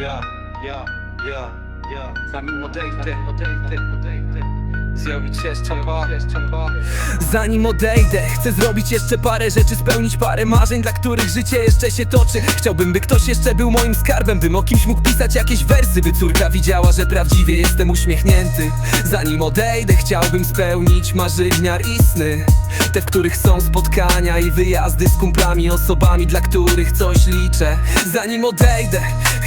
Ja, ja, ja, Zanim odejdę, parę Zanim odejdę, chcę zrobić jeszcze parę rzeczy Spełnić parę marzeń, dla których życie jeszcze się toczy. Chciałbym, by ktoś jeszcze był moim skarbem Bym o kimś mógł pisać jakieś wersy By córka widziała, że prawdziwie jestem uśmiechnięty. Zanim odejdę, chciałbym spełnić marzenia i sny Te, w których są spotkania i wyjazdy z kumplami Osobami, dla których coś liczę. Zanim odejdę,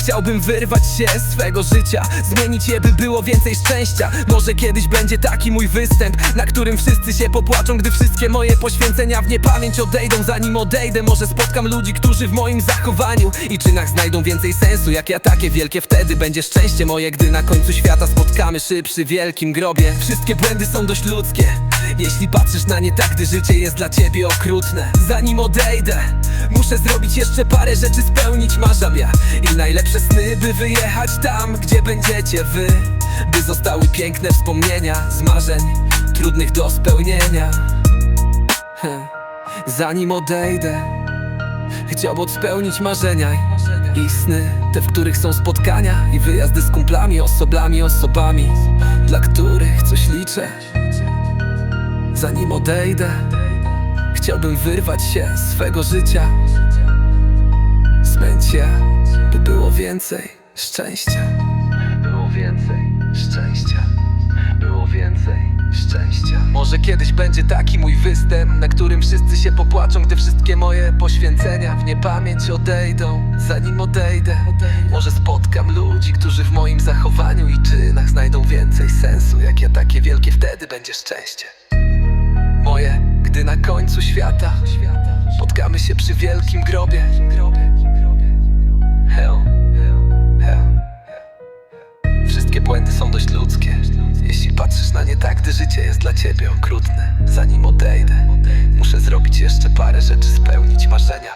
chciałbym wyrwać się z swego życia Zmienić je, by było więcej szczęścia. Może kiedyś będzie taki mój występ Na którym wszyscy się popłaczą, gdy wszystkie moje poświęcenia w niepamięć odejdą. Zanim odejdę, może spotkam ludzi, którzy w moim zachowaniu i czynach znajdą więcej sensu. Jak ja takie wielkie, wtedy będzie szczęście moje Gdy na końcu świata spotkamy szyb przy wielkim grobie. Wszystkie błędy są dość ludzkie jeśli patrzysz na nie tak, gdy życie jest dla ciebie okrutne. Zanim odejdę, muszę zrobić jeszcze parę rzeczy Spełnić marzam ja i najlepsze sny By wyjechać tam, gdzie będziecie wy. By zostały piękne wspomnienia z marzeń Trudnych do spełnienia. Heh. Zanim odejdę Chciałbym spełnić marzenia i sny Te, w których są spotkania i wyjazdy z kumplami, osobami, osobami Dla których coś liczę Zanim odejdę Chciałbym wyrwać się z swego życia. Zmęć je, by było więcej szczęścia. Było więcej szczęścia. Było więcej szczęścia. Może kiedyś będzie taki mój występ Na którym wszyscy się popłaczą Gdy wszystkie moje poświęcenia w niepamięć odejdą. Zanim odejdę. Może spotkam ludzi, którzy w moim zachowaniu i czynach Znajdą więcej sensu. Jak ja takie wielkie wtedy będzie szczęście moje, gdy na końcu świata spotkamy się przy wielkim grobie. Hell, hell. Wszystkie błędy są dość ludzkie. Jeśli patrzysz na nie tak, gdy życie jest dla ciebie okrutne. Zanim odejdę, muszę zrobić jeszcze parę rzeczy, spełnić marzenia.